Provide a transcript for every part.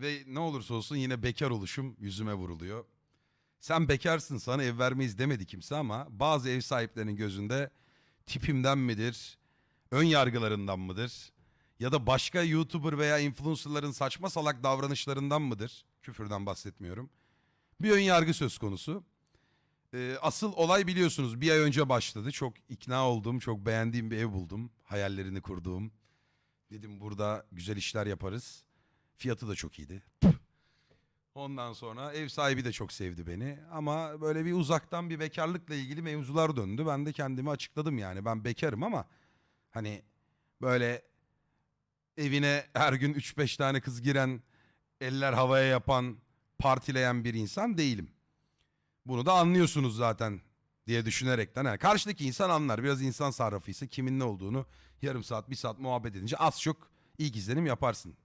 Ve ne olursa olsun yine bekar oluşum yüzüme vuruluyor. Sen bekarsın sana ev vermeyiz demedi kimse ama bazı ev sahiplerinin gözünde tipimden midir, ön yargılarından mıdır ya da başka YouTuber veya influencerların saçma salak davranışlarından mıdır? Küfürden bahsetmiyorum. Bir ön yargı söz konusu. Ee, asıl olay biliyorsunuz bir ay önce başladı. Çok ikna olduğum, çok beğendiğim bir ev buldum. Hayallerini kurduğum. Dedim burada güzel işler yaparız. Fiyatı da çok iyiydi. Ondan sonra ev sahibi de çok sevdi beni. Ama böyle bir uzaktan bir bekarlıkla ilgili mevzular döndü. Ben de kendimi açıkladım yani. Ben bekarım ama hani böyle evine her gün 3-5 tane kız giren, eller havaya yapan, partileyen bir insan değilim. Bunu da anlıyorsunuz zaten diye düşünerekten. Yani karşıdaki insan anlar. Biraz insan sarrafıysa kimin ne olduğunu yarım saat, bir saat muhabbet edince az çok ilk izlenim yaparsın.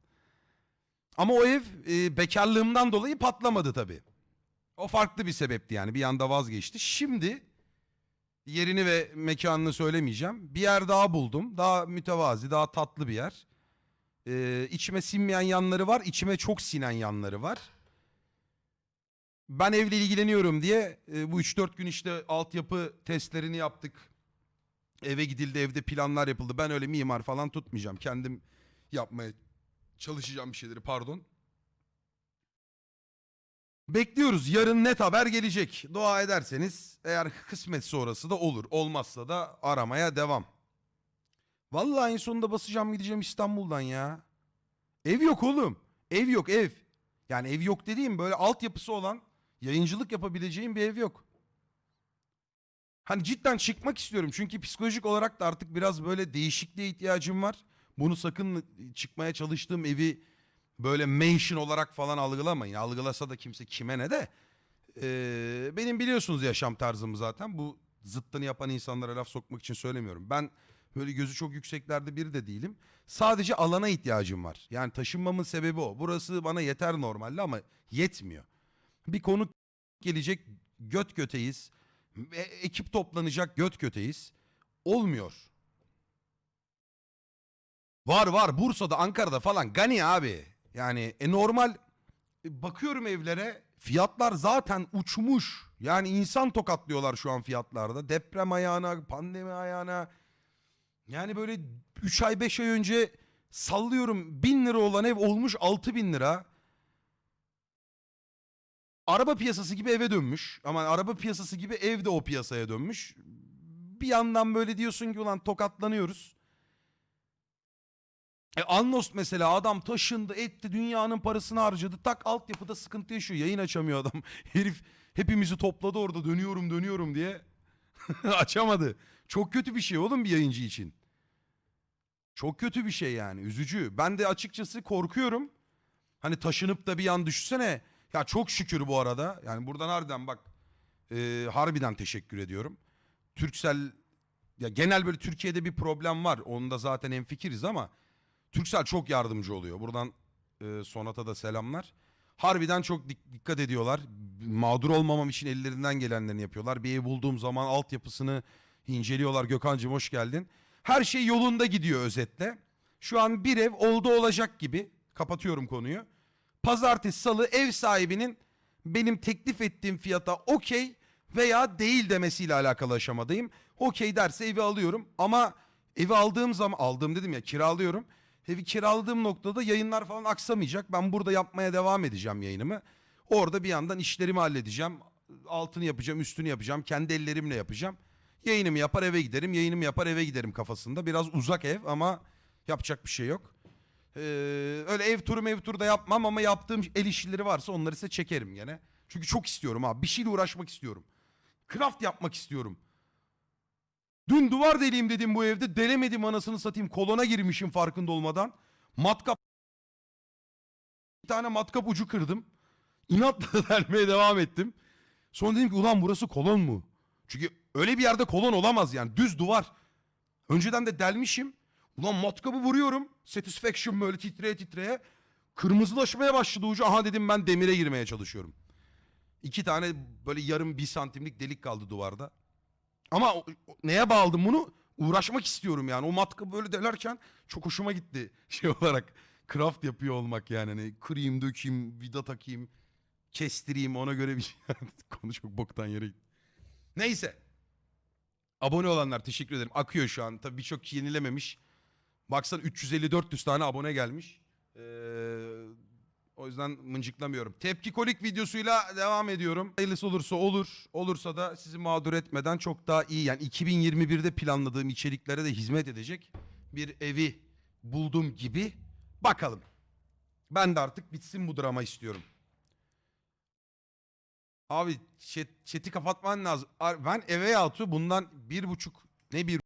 Ama o ev e, bekarlığımdan dolayı patlamadı tabii. O farklı bir sebepti yani. Bir anda vazgeçti. Şimdi yerini ve mekanını söylemeyeceğim. Bir yer daha buldum. Daha mütevazi, daha tatlı bir yer. Ee, içime sinmeyen yanları var. içime çok sinen yanları var. Ben evle ilgileniyorum diye e, bu 3-4 gün işte altyapı testlerini yaptık. Eve gidildi, evde planlar yapıldı. Ben öyle mimar falan tutmayacağım. Kendim yapmaya çalışacağım bir şeyleri pardon. Bekliyoruz. Yarın net haber gelecek. Dua ederseniz eğer kısmet sonrası da olur. Olmazsa da aramaya devam. Vallahi en sonunda basacağım gideceğim İstanbul'dan ya. Ev yok oğlum. Ev yok ev. Yani ev yok dediğim böyle altyapısı olan yayıncılık yapabileceğim bir ev yok. Hani cidden çıkmak istiyorum. Çünkü psikolojik olarak da artık biraz böyle değişikliğe ihtiyacım var. Bunu sakın çıkmaya çalıştığım evi böyle mansion olarak falan algılamayın. Algılasa da kimse kime ne de. Ee, benim biliyorsunuz yaşam tarzımı zaten. Bu zıttını yapan insanlara laf sokmak için söylemiyorum. Ben böyle gözü çok yükseklerde biri de değilim. Sadece alana ihtiyacım var. Yani taşınmamın sebebi o. Burası bana yeter normalde ama yetmiyor. Bir konu gelecek göt göteyiz. Ve ekip toplanacak göt göteyiz. Olmuyor. Var var Bursa'da Ankara'da falan Gani abi. Yani e, normal e, bakıyorum evlere fiyatlar zaten uçmuş. Yani insan tokatlıyorlar şu an fiyatlarda. Deprem ayağına, pandemi ayağına. Yani böyle 3 ay 5 ay önce sallıyorum 1000 lira olan ev olmuş 6000 lira. Araba piyasası gibi eve dönmüş. Ama araba piyasası gibi ev de o piyasaya dönmüş. Bir yandan böyle diyorsun ki ulan tokatlanıyoruz. E Annost mesela adam taşındı etti dünyanın parasını harcadı. Tak altyapıda sıkıntı yaşıyor. Yayın açamıyor adam. Herif hepimizi topladı orada dönüyorum dönüyorum diye. Açamadı. Çok kötü bir şey oğlum bir yayıncı için. Çok kötü bir şey yani üzücü. Ben de açıkçası korkuyorum. Hani taşınıp da bir an düşsene. Ya çok şükür bu arada. Yani buradan harbiden bak. e, harbiden teşekkür ediyorum. Türksel ya genel böyle Türkiye'de bir problem var. Onda zaten hemfikiriz ama Türksel çok yardımcı oluyor. Buradan e, Sonat'a da selamlar. Harbiden çok dik- dikkat ediyorlar. Mağdur olmamam için ellerinden gelenlerini yapıyorlar. Bir ev bulduğum zaman altyapısını inceliyorlar. Gökhan'cığım hoş geldin. Her şey yolunda gidiyor özetle. Şu an bir ev oldu olacak gibi. Kapatıyorum konuyu. Pazartesi salı ev sahibinin benim teklif ettiğim fiyata okey veya değil demesiyle alakalı aşamadayım. Okey derse evi alıyorum ama evi aldığım zaman aldığım dedim ya kiralıyorum. Evi kiraladığım noktada yayınlar falan aksamayacak. Ben burada yapmaya devam edeceğim yayınımı. Orada bir yandan işlerimi halledeceğim. Altını yapacağım, üstünü yapacağım. Kendi ellerimle yapacağım. Yayınımı yapar eve giderim, yayınımı yapar eve giderim kafasında. Biraz uzak ev ama yapacak bir şey yok. Ee, öyle ev turu ev turu da yapmam ama yaptığım el işleri varsa onları size çekerim gene. Çünkü çok istiyorum abi. Bir şeyle uğraşmak istiyorum. Craft yapmak istiyorum. Dün duvar deleyim dedim bu evde. Delemedim anasını satayım. Kolona girmişim farkında olmadan. Matkap bir tane matkap ucu kırdım. İnatla delmeye devam ettim. Sonra dedim ki ulan burası kolon mu? Çünkü öyle bir yerde kolon olamaz yani. Düz duvar. Önceden de delmişim. Ulan matkabı vuruyorum. Satisfaction böyle titreye titreye. Kırmızılaşmaya başladı ucu. Aha dedim ben demire girmeye çalışıyorum. İki tane böyle yarım bir santimlik delik kaldı duvarda. Ama o- o- neye bağladım bunu? Uğraşmak istiyorum yani. O matkabı böyle delerken çok hoşuma gitti şey olarak. craft yapıyor olmak yani. Hani kırayım, dökeyim, vida takayım, kestireyim ona göre bir şey. Konu çok boktan yere gitti. Neyse. Abone olanlar teşekkür ederim. Akıyor şu an. Tabii birçok yenilememiş. Baksana 350-400 tane abone gelmiş. Ee, o yüzden mıncıklamıyorum. Tepki kolik videosuyla devam ediyorum. Hayırlısı olursa olur. Olursa da sizi mağdur etmeden çok daha iyi. Yani 2021'de planladığım içeriklere de hizmet edecek bir evi buldum gibi. Bakalım. Ben de artık bitsin bu drama istiyorum. Abi chat, chat'i kapatman lazım. Ben eve yatı bundan bir buçuk ne bir